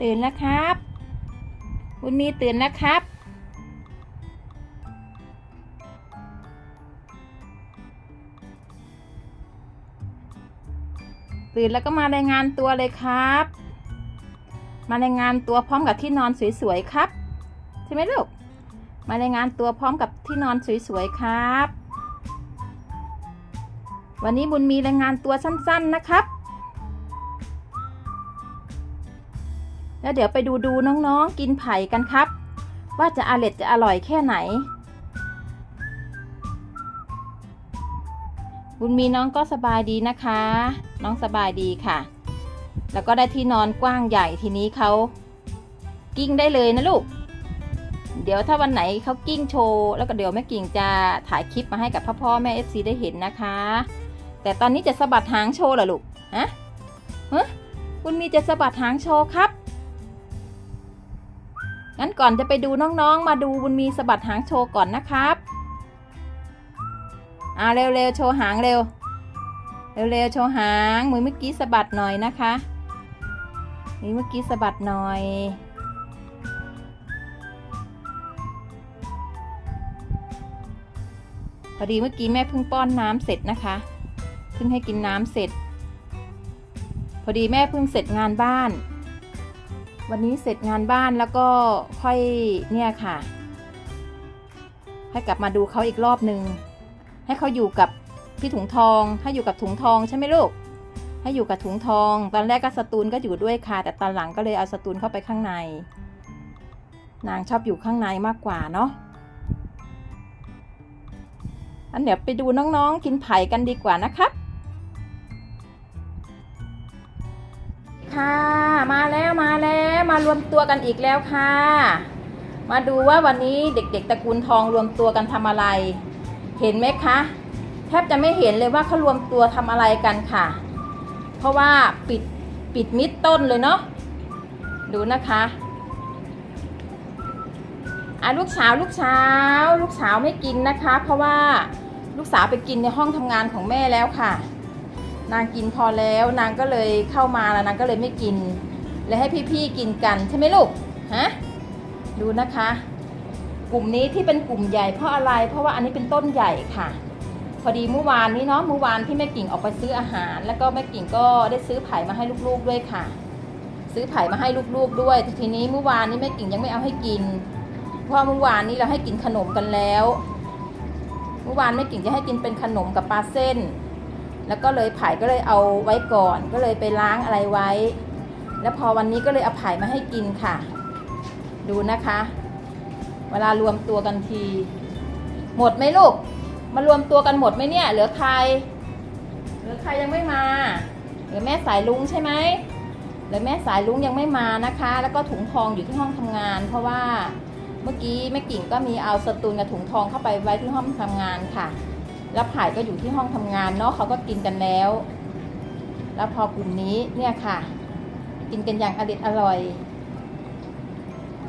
ตื่นแล้วครับบุญมีตื่นแล้วครับ ตื่นแล้วก็มารายงานตัวเลยครับ มารายงานตัวพร้อมกับที่นอนสวยๆครับ ใช่ไหมลูก มารายงานตัวพร้อมกับที่นอนสวยๆครับ วันนี้บุญมีรายงานตัวสั้น ๆนะครับ แล้วเดี๋ยวไปดูดูน้องๆกินไผ่กันครับ ว่าจะอร่อยจะอร่อยแค่ไหน บุญมีน้องก็สบายดีนะคะ น้องสบายดีค่ะ แล้วก็ได้ที่นอนกว้างใหญ่ทีนี้เขากิ้งได้เลยนะลูก เดี๋ยวถ้าวันไหนเขากิ้งโชว์แล้วก็เดี๋ยวแม่กิ่งจะถ่ายคลิปมาให้กับพ่อพ่อแม่เอฟซีได้เห็นนะคะ แต่ตอนนี้จะสะบัดหางโชว์เหรอลูกฮะฮะบุญมีจะสะบัดหางโชว์ครับ งั้นก่อนจะไปดูน้องๆ มาดูบุญมีสะบัดหางโชว์ก่อนนะครับอ่าเร็วๆ โชว์หางเร็ว เร็วๆ โชว์หางมือเมื่อกี้สะบัดหน่อยนะคะมือเมื่อกี้สะบัดหน่อยพอดีเมื่อกี้แม่เพิ่งป้อนน้ำเสร็จนะคะเพิ่งให้กินน้ำเสร็จ พอดีแม่เพิ่งเสร็จงานบ้าน วันนี้เสร็จงานบ้านแล้วก็ค่อยเนี่ยค่ะ ให้กลับมาดูเขาอีกรอบหนึ่งให้เขาอยู่กับพี่ถุงทอง ให้อยู่กับถุงทองใช่ไหมลูก ให้อยู่กับถุงทอง ตอนแรกก็สตูนก็อยู่ด้วยค่ะ แต่ตอนหลังก็เลยเอาสตูนเข้าไปข้างใน นางชอบอยู่ข้างในมากกว่าเนาะอันเดี๋ยวไปดูน้องๆกินไผ่กันดีกว่านะครับ ค่ะมาแล้ว มารวมตัวกันอีกแล้วค่ะ มาดูว่าวันนี้เด็กๆตระกูลทองรวมตัวกันทำอะไร เห็นไหมคะแทบจะไม่เห็นเลยว่าเขารวมตัวทำอะไรกันค่ะ เพราะว่าปิดปิดมิดต้นเลยเนาะดูนะคะอะลูกสาวลูกสาวลูกสาวไม่กินนะคะ เพราะว่าลูกสาวไปกินในห้องทำงานของแม่แล้วค่ะ นางกินพอแล้วนางก็เลยเข้ามาแล้วนางก็เลยไม่กิน เลยให้พี่ๆกินกันใช่ไหมลูกฮะดูนะคะ กลุ่มนี้ที่เป็นกลุ่มใหญ่เพราะอะไร เพราะว่าอันนี้เป็นต้นใหญ่ค่ะ พอดีเมื่อวานนี้เนาะเมื่อวานที่แม่กิ่งออกไปซื้ออาหาร แล้วก็แม่กิ่งก็ได้ซื้อไผ่มาให้ลูกๆด้วยค่ะ ซื้อไผ่มาให้ลูกๆด้วยแต่ทีนี้เมื่อวานนี้แม่กิ่งยังไม่เอาให้กินเพราะเมื่อวานนี้เราให้กินขนมกันแล้วเมื่อวานแม่กิ่งจะให้กินเป็นขนมกับปลาเส้น แล้วก็เลยไผ่ก็เลยเอาไว้ก่อน ก็เลยไปล้างอะไรไว้ แล้วพอวันนี้ก็เลยเอาไผ่มาให้กินค่ะ ดูนะคะ เวลารวมตัวกันที หมดไหมลูก มารวมตัวกันหมดไหมเนี่ย เหลือใคร เหลือใครยังไม่มา เหลือแม่สายลุงใช่ไหมเหลือแม่สายลุงยังไม่มานะคะ แล้วก็ถุงทองอยู่ที่ห้องทำงาน เพราะว่าเมื่อกี้แม่กิ่งก็มีเอาสตูนกับถุงทองเข้าไปไว้ที่ห้องทำงานค่ะ แล้วไผ่ก็อยู่ที่ห้องทำงานเนาะเขาก็กินกันแล้ว แล้วพอกลุ่มนี้เนี่ยค่ะ กินกันอย่างอริดอร่อย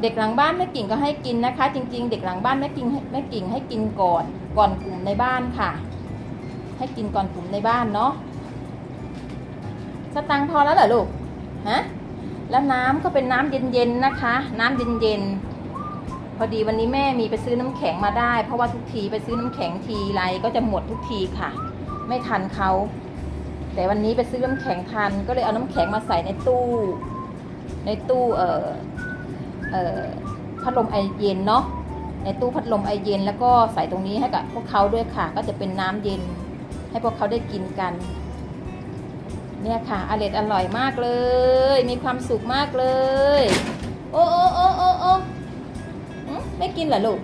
เด็กหลังบ้านแม่กิ่งก็ให้กินนะคะ จริง ๆ เด็กหลังบ้านแม่กิ่งแม่กิ่งให้กินก่อนก่อนกลุ่มในบ้านค่ะ ให้กินก่อนกลุ่มในบ้านเนาะสตังค์พอแล้วเหรอลูกฮะแล้วน้ำก็เป็นน้ำเย็นๆนะคะ น้ำเย็นๆพอดีวันนี้แม่มีไปซื้อน้ำแข็งมาได้ เพราะว่าทุกทีไปซื้อน้ำแข็งทีไรก็จะหมดทุกทีค่ะ ไม่ทันเขา แต่วันนี้ไปซื้อน้ำแข็งทัน ก็เลยเอาน้ำแข็งมาใส่ในตู้ ในตู้เอ่อเอ่อพัดลมไอเย็นเนาะในตู้พัดลมไอเย็น แล้วก็ใส่ตรงนี้ให้กับพวกเขาด้วยค่ะ ก็จะเป็นน้ำเย็น ให้พวกเขาได้กินกัน เนี่ยค่ะอร่อยอร่อยมากเลย มีความสุขมากเลย โอ้โอ้โอ้โอ้โอ้ไม่กินเหรอลูก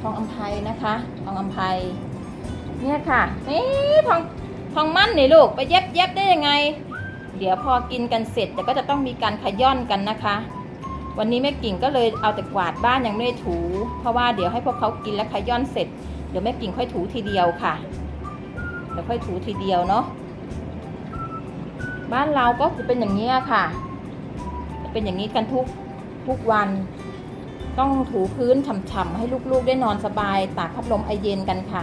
ทองอัมภัยนะคะทองอัมภัยเนี่ยค่ะนี่ทอง ทองมั่นนี่ลูกไปเย็บเย็บได้ยังไง เดี๋ยวพอกินกันเสร็จเดี๋ยวก็จะต้องมีการขย่อนกันนะคะ วันนี้แม่กิ่งก็เลยเอาแต่กวาดบ้านยังไม่ได้ถู เพราะว่าเดี๋ยวให้พวกเขากินแล้วขย่อนเสร็จเดี๋ยวแม่กิ่งค่อยถูทีเดียวค่ะเดี๋ยวค่อยถูทีเดียวเนาะบ้านเราก็จะเป็นอย่างนี้ค่ะจะเป็นอย่างนี้กันทุกทุกวัน ต้องถูพื้นฉ่ำๆให้ลูกๆได้นอนสบายตากพัดลมไอเย็นกันค่ะ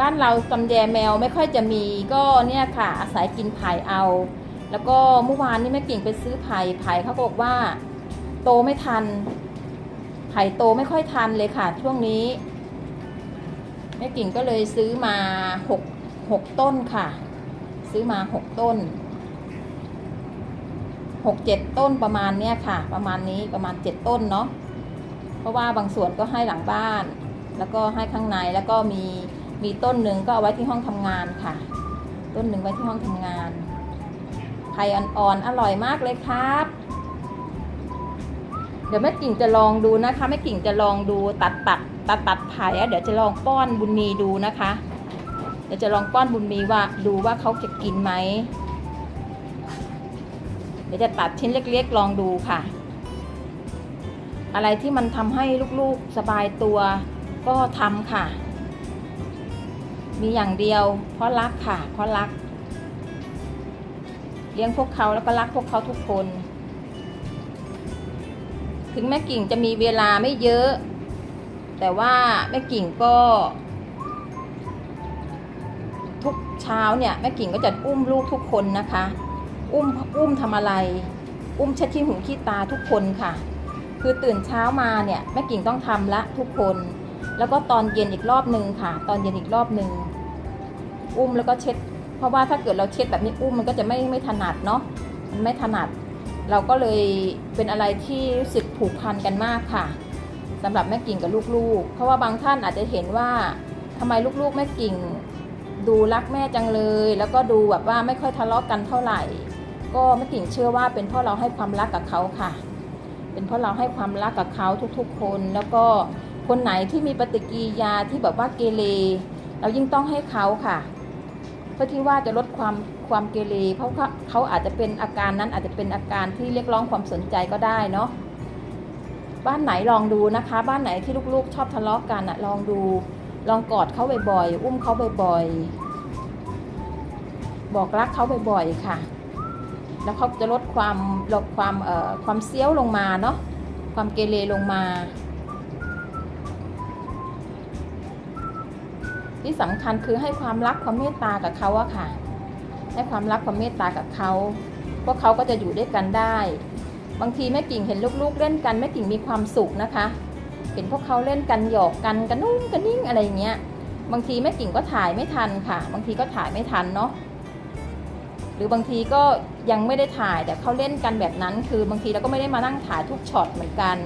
บ้านเราตำแยแมวไม่ค่อยจะมีก็เนี่ยค่ะอาศัยกินไผ่เอา แล้วก็เมื่อวานนี้แม่กิ่งไปซื้อไผ่ไผ่เขาบอกว่า โตไม่ทัน ไผ่โตไม่ค่อยทันเลยค่ะ ช่วงนี้แม่กิ่งก็เลยซื้อมาหกหกต้นค่ะ ซื้อมาหกต้นหกเจ็ดต้นประมาณเนี้ยค่ะ ประมาณนี้ประมาณเจ็ดต้นเนาะเพราะว่าบางส่วนก็ให้หลังบ้าน แล้วก็ให้ข้างในแล้วก็มี มีต้นหนึ่งก็เอาไว้ที่ห้องทำงานค่ะ ต้นหนึ่งไว้ที่ห้องทำงานไผ่อ่อนๆอร่อยมากเลยครับ เดี๋ยวแม่กิ่งจะลองดูนะคะแม่กิ่งจะลองดูตัดตัดตัดตัดไผ่เดี๋ยวจะลองป้อนบุญมีดูนะคะ เดี๋ยวจะลองป้อนบุญมีว่าดูว่าเขาจะกินไหมเดี๋ยวจะตัดชิ้นเล็กๆลองดูค่ะ อะไรที่มันทำให้ลูกๆสบายตัวก็ทำค่ะ มีอย่างเดียว เพราะรักค่ะ เพราะรัก เลี้ยงพวกเขาแล้วก็รักพวกเขาทุกคน ถึงแม่กิ่งจะมีเวลาไม่เยอะ แต่ว่าแม่กิ่งก็ ทุกเช้าเนี่ยแม่กิ่งก็จะอุ้มลูกทุกคนนะคะ อุ้มอุ้มทำอะไร อุ้มเช็ดขี้หูขี้ตาทุกคนค่ะ คือตื่นเช้ามาเนี่ยแม่กิ่งต้องทำละทุกคน แล้วก็ตอนเย็นอีกรอบหนึ่งค่ะ ตอนเย็นอีกรอบหนึ่งอุ้มแล้วก็เช็ด เพราะว่าถ้าเกิดเราเช็ดแบบนี้อุ้มมันก็จะไม่ไม่ถนัดเนาะมันไม่ถนัด เราก็เลยเป็นอะไรที่รู้สึกผูกพันกันมากค่ะสำหรับแม่กิ่งกับลูกๆ เพราะว่าบางท่านอาจจะเห็นว่าทำไมลูกๆแม่กิ่ง ดูรักแม่จังเลย แล้วก็ดูแบบว่าไม่ค่อยทะเลาะกันเท่าไหร่ ก็แม่กิ่งเชื่อว่าเป็นเพราะเราให้ความรักกับเขาค่ะ เป็นเพราะเราให้ความรักกับเขาทุกๆ คนแล้วก็ คนไหนที่มีปฏิกิริยาที่แบบว่าเกเรเรายิ่งต้องให้เขาค่ะ เพื่อที่ว่าจะลดความความเกเรเพราะเขาเขาอาจจะเป็นอาการนั้นอาจจะเป็นอาการที่เรียกร้องความสนใจก็ได้เนาะบ้านไหนลองดูนะคะ บ้านไหนที่ลูกๆ ชอบทะเลาะกันอะลองดู ลองกอดเขาบ่อยๆอุ้มเขาบ่อยๆบอกรักเขาบ่อยๆค่ะ แล้วเขาจะลดความลดความเอ่อความเซี้ยวลงมาเนาะความเกเรลงมา ที่สำคัญคือให้ความรักความเมตตากับเขาอะค่ะ ให้ความรักความเมตตากับเขาพวกเขาก็จะอยู่ด้วยกันได้ บางทีแม่กิ่งเห็นลูกๆเล่นกันแม่กิ่งมีความสุขนะคะ เห็นพวกเขาเล่นกันหยอกกันกันนุ่งกันนิ่งอะไรเงี้ย บางทีแม่กิ่งก็ถ่ายไม่ทันค่ะ บางทีก็ถ่ายไม่ทันเนาะหรือบางทีก็ยังไม่ได้ถ่ายแต่เขาเล่นกันแบบนั้น คือบางทีเราก็ไม่ได้มานั่งถ่ายทุกช็อตเหมือนกัน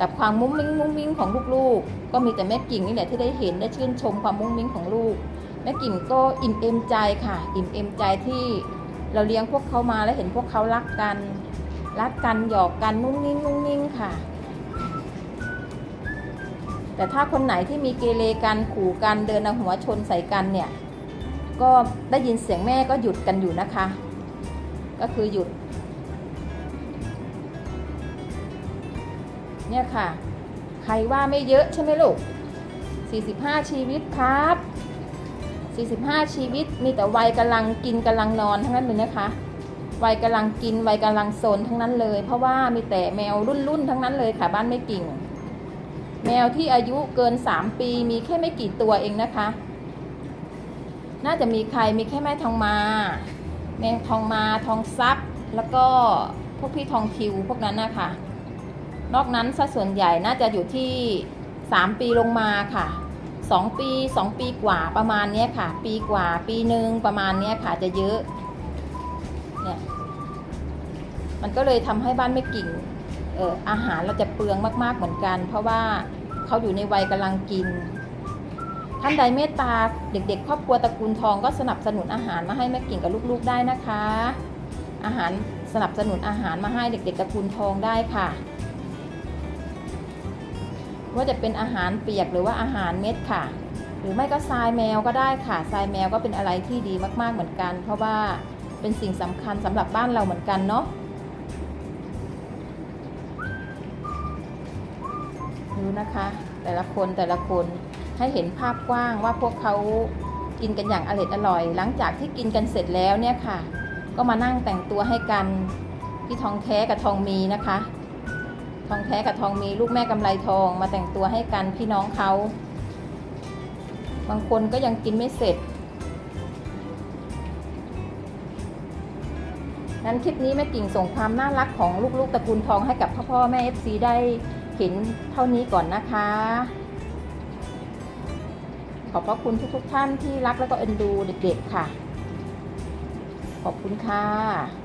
กับความมุ้งมิ้งมุ้งมิ้งของลูกๆ ก็มีแต่แม่กิ่งนี่แหละที่ได้เห็นได้ชื่นชมความมุ้งมิ้งของลูก แม่กิ่งก็อิ่มเอมใจค่ะ อิ่มเอมใจที่เราเลี้ยงพวกเขามาแล้วเห็นพวกเขารักกัน รักกันหยอกกันนุ่งนิ่งนุ่งนิ่งค่ะ แต่ถ้าคนไหนที่มีเกเรกันขู่กันเดินเอาหัวชนใส่กันเนี่ย ก็ได้ยินเสียงแม่ก็หยุดกันอยู่นะคะ ก็คือหยุด เนี่ยค่ะ ใครว่าไม่เยอะใช่ไหมลูก 45 ชีวิตครับ 45 ชีวิตมีแต่วัยกำลังกินกำลังนอนทั้งนั้นเลยนะคะ วัยกำลังกินวัยกำลังโซนทั้งนั้นเลย เพราะว่ามีแต่แมวรุ่นรุ่นๆทั้งนั้นเลยค่ะบ้านไม่กิ่ง แมวที่อายุเกิน 3 ปีมีแค่ไม่กี่ตัวเองนะคะ น่าจะมีใครมีแค่แม่ทองมา แมงทองมาทองซับแล้วก็พวกพี่ทองทิวพวกนั้นนะคะ นอกนั้นซะส่วนใหญ่น่าจะอยู่ที่ 3 ปีลงมาค่ะ 2 ปี 2 ปีกว่าประมาณนี้ค่ะ ปีกว่าปีหนึ่งประมาณนี้ค่ะจะเยอะเนี่ยมันก็เลยทำให้บ้านไม่กิ่งเอออาหารเราจะเปลืองมากๆเหมือนกัน เพราะว่าเขาอยู่ในวัยกำลังกิน ท่านใดเมตตาเด็กๆ ครอบครัวตระกูลทองก็สนับสนุนอาหารมาให้แม่กิ่งกับลูกๆได้นะคะ อาหารสนับสนุนอาหารมาให้เด็กๆตระกูลทองได้ค่ะ ว่าจะเป็นอาหารเปียกหรือว่าอาหารเม็ดค่ะ หรือไม่ก็ทรายแมวก็ได้ค่ะทรายแมวก็เป็นอะไรที่ดีมากๆเหมือนกัน เพราะว่าเป็นสิ่งสำคัญสำหรับบ้านเราเหมือนกันเนาะดูนะคะ แต่ละคนแต่ละคนให้เห็นภาพกว้างว่าพวกเขากินกันอย่างอร่อยอร่อย หลังจากที่กินกันเสร็จแล้วเนี่ยค่ะ ก็มานั่งแต่งตัวให้กันพี่ทองแท้กับทองมีนะคะ ทองแท้กับทองมีลูกแม่กำไรทองมาแต่งตัวให้กันพี่น้องเขา บางคนก็ยังกินไม่เสร็จงั้นคลิปนี้แม่กิ่งส่งความน่ารักของลูกๆตระกูลทองให้กับพ่อพ่อแม่ FC ได้เห็นเท่านี้ก่อนนะคะ ขอบพระคุณทุกๆท่านที่รักแล้วก็เอ็นดูเด็กๆค่ะ ขอบคุณค่ะ